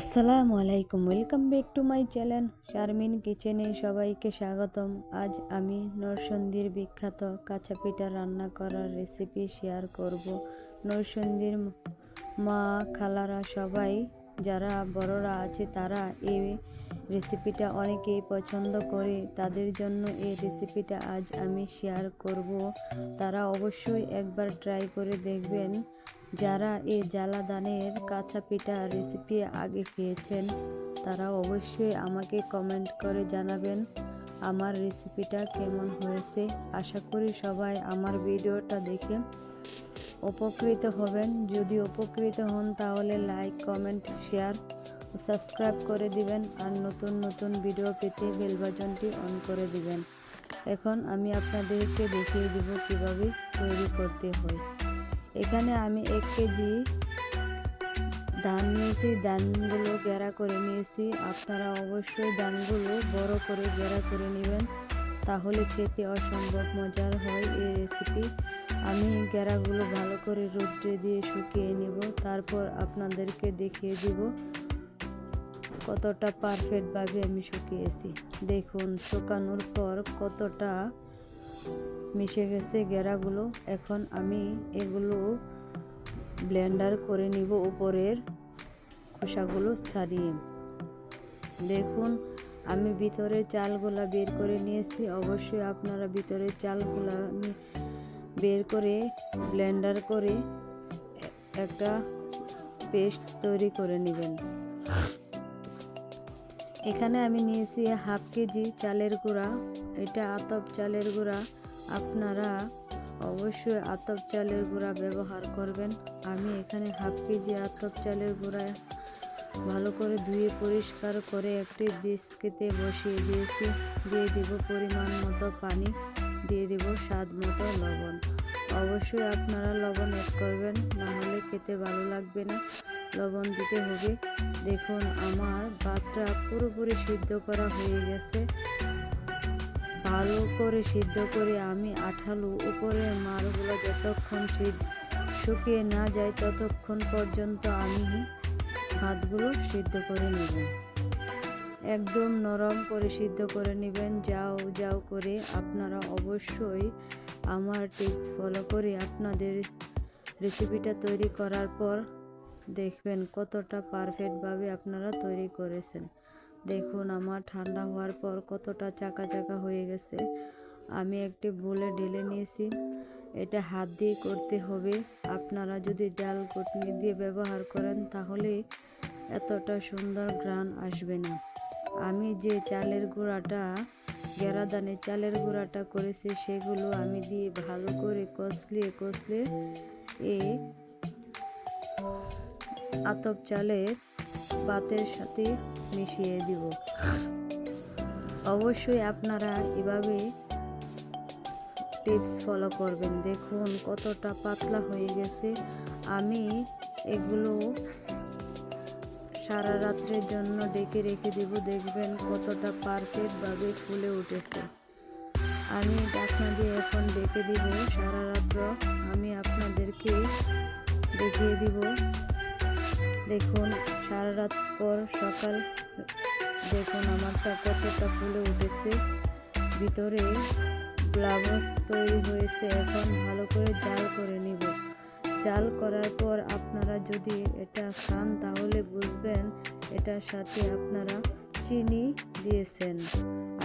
আসসালামু আলাইকুম welcome back to my channel Sharmin কিচেনে সবাইকে স্বাগতম। আজ আমি নরসন্দির বিখ্যাত কাঁচা পিঠা রান্না করার রেসিপি শেয়ার করব। নরসন্দির মা খালারা সবাই, যারা বড়রা আছে, তারা এই রেসিপিটা অনেকেই পছন্দ করে। তাদের জন্য এই রেসিপিটা আজ আমি শেয়ার করব। তারা অবশ্যই একবার ট্রাই করে দেখবেন। যারা এই জ্বালা দানের কাঁচা পিঠা রেসিপি আগে খেয়েছেন তারা অবশ্যই আমাকে কমেন্ট করে জানাবেন আমার রেসিপিটা কেমন হয়েছে। আশা করি সবাই আমার ভিডিওটা দেখে উপকৃত হবেন। যদি উপকৃত হন, তাহলে লাইক কমেন্ট শেয়ার সাবস্ক্রাইব করে দিবেন আর নতুন নতুন ভিডিও পেতে বেল বাটনটি অন করে দিবেন। এখন আমি আপনাদেরকে দেখিয়ে দিব কীভাবে তৈরি করতে হয়। এখানে আমি এক কেজি ধান নিয়েছি, ধানগুলো গেরা করে নিয়েছি। আপনারা অবশ্যই ধানগুলো বড় করে গেরা করে নেবেন, তাহলে খেতে অসম্ভব মজার হয় এই রেসিপি আমি গেরাগুলো ভালো করে রোদ্রে দিয়ে শুকিয়ে নেব, তারপর আপনাদেরকে দেখিয়ে দিব কতটা পারফেক্টভাবে আমি শুকিয়েছি। দেখুন, শুকানোর পর কতটা মিশে গেছে গেরাগুলো, এখন আমি এগুলো ব্লেন্ডার করে নিব উপরের খোসাগুলো ছাড়িয়ে। দেখুন, আমি ভিতরে চালগুলা বের করে নিয়েছি। অবশ্যই আপনারা ভিতরে চালগুলা বের করে ব্লেন্ডার করে একটা পেস্ট তৈরি করে নেবেন। এখানে আমি নিয়েছি হাফ কেজি চালের গুঁড়া। এটা আতপ চালের গুঁড়া। আপনারা অবশ্যই আতপ চালের গুঁড়া ব্যবহার করবেন। আমি এখানে হাফ কেজি আতপ চালের গুঁড়া ভালো করে ধুয়ে পরিষ্কার করে একটি ডিস্কেতে বসিয়ে দিয়েছি। দিয়ে দিব পরিমাণ মতো পানি, দিয়ে দিব স্বাদ মতো লবণ। অবশ্যই আপনারা লবণ অ্যাড করবেন, না হলে খেতে ভালো লাগবে না। লবণ দিতে হবে। দেখুন, আমার ভাতটা পুরোপুরি সিদ্ধ করা হয়ে গেছে। ভালো করে সিদ্ধ করে আমি আঠালো উপরের মারগুলো যতক্ষণ শুকিয়ে না যায় ততক্ষণ পর্যন্ত আমি ভাতগুলো সিদ্ধ করে নেব। একদম নরম করে সিদ্ধ করে নেবেন, যাও যাও করে আপনারা অবশ্যই আমার টিপস ফলো করে আপনাদের রেসিপিটা তৈরি করার পর দেখবেন কতটা পারফেক্টভাবে আপনারা তৈরি করেছেন। দেখুন আমার ঠান্ডা হওয়ার পর কতটা চাকা চাকা হয়ে গেছে। আমি একটি বলে ঢেলে নিয়েছি। এটা হাত দিয়ে করতে হবে। আপনারা যদি ডাল কটনি দিয়ে ব্যবহার করেন তাহলে এতটা সুন্দর গ্রান আসবে না। আমি যে চালের গুঁড়াটা, গেরাদানে চালের গুঁড়াটা করেছি, সেগুলো আমি দিয়ে ভালো করে কষলিয়ে কষলিয়ে এ আতপ চালের ভাতের সাথে মিশিয়ে দিব। অবশ্যই আপনারা এভাবে টিপস ফলো করবেন। দেখুন কতটা পাতলা হয়ে গেছে। আমি এগুলো সারা রাত্রের জন্য ডেকে রেখে দিব। দেখবেন কতটা পারফেক্টভাবে ফুলে উঠেছে। আমি ডাকনা দিয়ে এখন ডেকে দিব। সারা রাত্র আমি আপনাদেরকে দেখিয়ে দিব। দেখুন সারা রাত পর সকাল। দেখুন আমারটা কতটা ফুলে উঠেছে। ভিতরে ব্লাউজ তৈরি হয়েছে। এখন ভালো করে জাল করে নিব। জাল করার পর আপনারা যদি এটা খান, তাহলে বুঝবেন এটার সাথে আপনারা চিনি দিয়েছেন।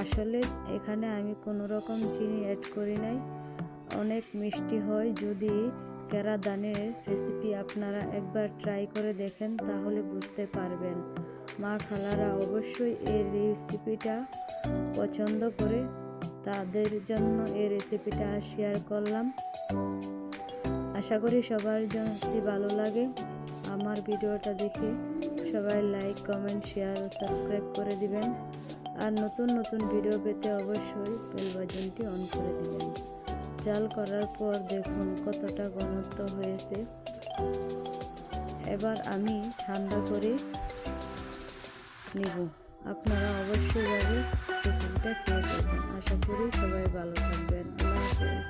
আসলে এখানে আমি কোনো রকম চিনি অ্যাড করি নাই। অনেক মিষ্টি হয় যদি কেরা দানের রেসিপি আপনারা একবার ট্রাই করে দেখেন, তাহলে বুঝতে পারবেন। মা খালারা অবশ্যই এই রেসিপিটা পছন্দ করে, তাদের জন্য এই রেসিপিটা শেয়ার করলাম। আশা করি সবার যদি ভালো লাগে আমার ভিডিওটা দেখে সবাই লাইক কমেন্ট শেয়ার ও সাবস্ক্রাইব করে দিবেন। আর নতুন নতুন ভিডিও পেতে অবশ্যই বেল বাটনটি অন করে দিবেন। জাল করার পর দেখুন কতটা ঘনত্ব হয়েছে। এবার আমি ঠান্ডা করে নিব। আপনারা অবশ্যই করবেন আশা করি সবাই ভালো থাকবেন। আল্লাহ হাফেজ।